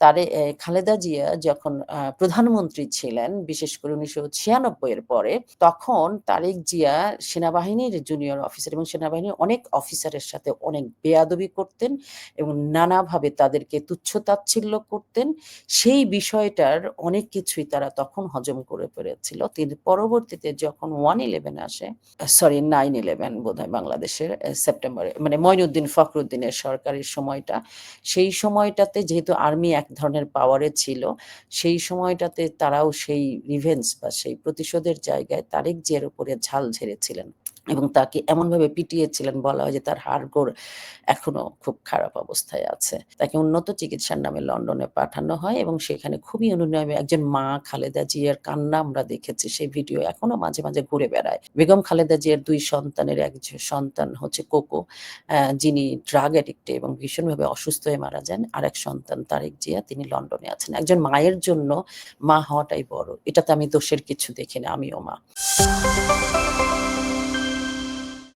তারে খালেদা জিয়া যখন প্রধানমন্ত্রী ছিলেন, বিশেষ করে ১৯৯৬ এর পরে, তখন তারেক জিয়া সেনাবাহিনীর জুনিয়র অফিসার এবং সেনাবাহিনীর অনেক অফিসারের সাথে অনেক বেয়াদবি করতেন এবং নানাভাবে তাদেরকে তুচ্ছ-তাচ্ছিল্য করতেন। সেই বিষয়টার অনেক কিছুই তারা তখন হজম করে পেরেছিল। তিনি পরবর্তীতে যখন 1/11 আসে, আ সরি 9/11 বোধহয় বাংলাদেশের সেপ্টেম্বরে মানে মইনুদ্দিন ফখরুদ্দিনের সরকারের সময়টা। সেই সময়টাতে যেহেতু আর্মি এক ধরনের পাওয়ারে ছিল, সেই সময়টাতে তারাও সেই রিভেন্স বা সেই প্রতিশোধের জায়গায় তারেক জিয়ার উপরে ঝাল ঝেড়েছিলেন। এবং তাকে এমনভাবে পিটিয়েছিলেন বলা হয় যে তার হাড়-গোড় এখনও খুব খারাপ অবস্থায় আছে। তাকে উন্নত চিকিৎসার নামে লন্ডনে পাঠানো হয় এবং সেখানে খুবই অনুনয়ে একজন মা খালেদা জিয়ার কান্না আমরা দেখেছি। সেই ভিডিও এখনও মাঝে, মাঝে ঘুরে বেড়ায়। বেগম খালেদা জিয়ার দুই সন্তানের এক সন্তান হচ্ছে কোকো, যিনি ড্রাগ অ্যাডিক্ট এবং ভীষণভাবে অসুস্থ হয়ে মারা যান। আরেক সন্তান তারেক জিয়া তিনি লন্ডনে আছেন। একজন মায়ের জন্য মা হওয়াটাই বড়। এটাতে আমি দোষের কিছু দেখি না, আমিও মা।